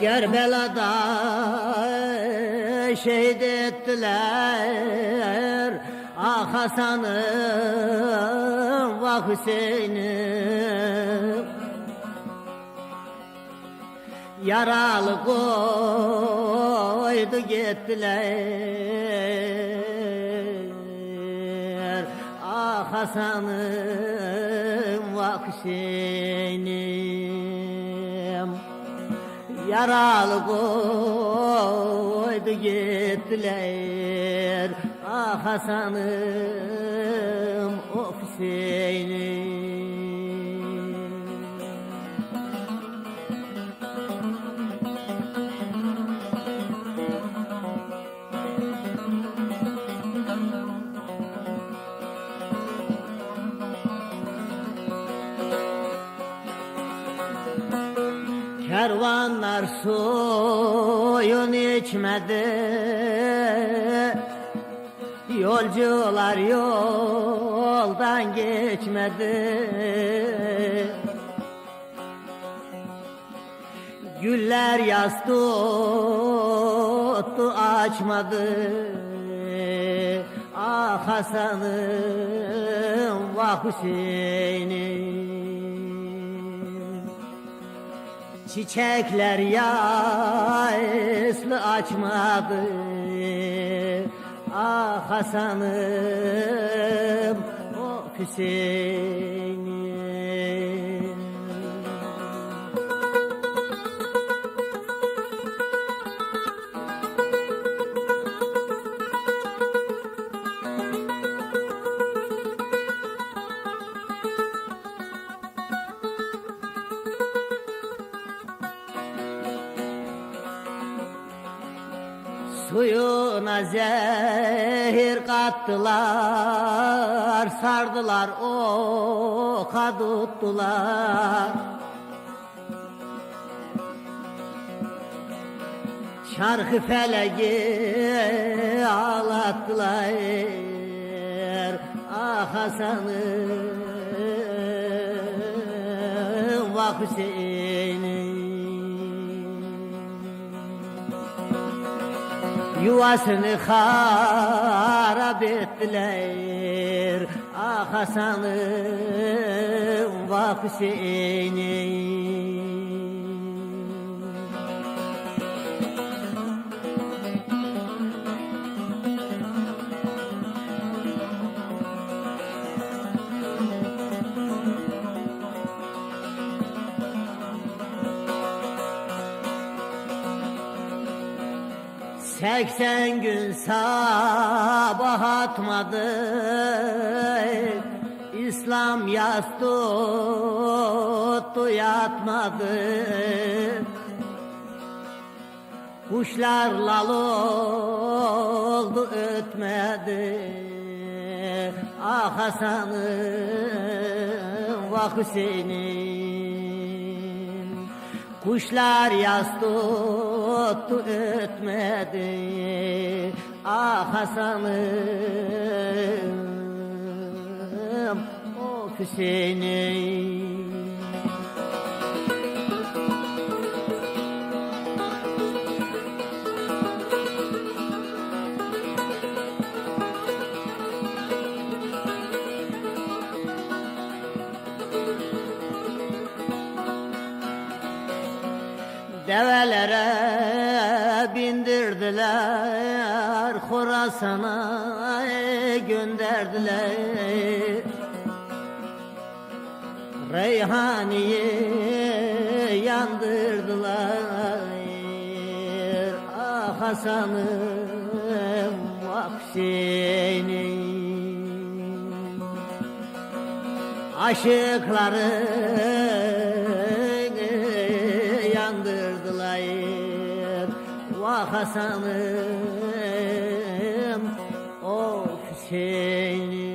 Kerbela'da şehit ettiler. Ah Hasan'ım vah Hüseyin'im. Yaralı koydu gittiler Hasan'ım vah Yaralı koydu gittiler. Ah Hasan'ım of Kervanlar suyun içmedi. Yolcular yoldan geçmedi. Güller yaz tuttu açmadı. Ah Hasan'ım vah Hüseyin'im Çiçekler yaslı açmadı. Ah Hasan'ım o Hüseyin'im Suyuna zehir kattılar, sardılar oka tuttular. Çarkı feleki ağlattılar, ah Hasan'ım, vah Hüseyin'im. Yuvasını harap ettiler Ah Hasan'ım Hüseyin'im Seksen gün sabah atmadı İslam yas tuttu yatmadı Kuşlar lal oldu ötmedi. Ah Hasan'ım vah Hüseyin'im Kuşlar yas tuttu ötmedi. Ah Hasan'ım of Hüseyin'im Develere bindirdiler Horasan'a gönderdiler. Reyhani'yi yandırdılar Ah Hasan'ım vah Hüseyin'im. Aşıkları yandırdılar Vah Hasan'ım of Hüseyin'im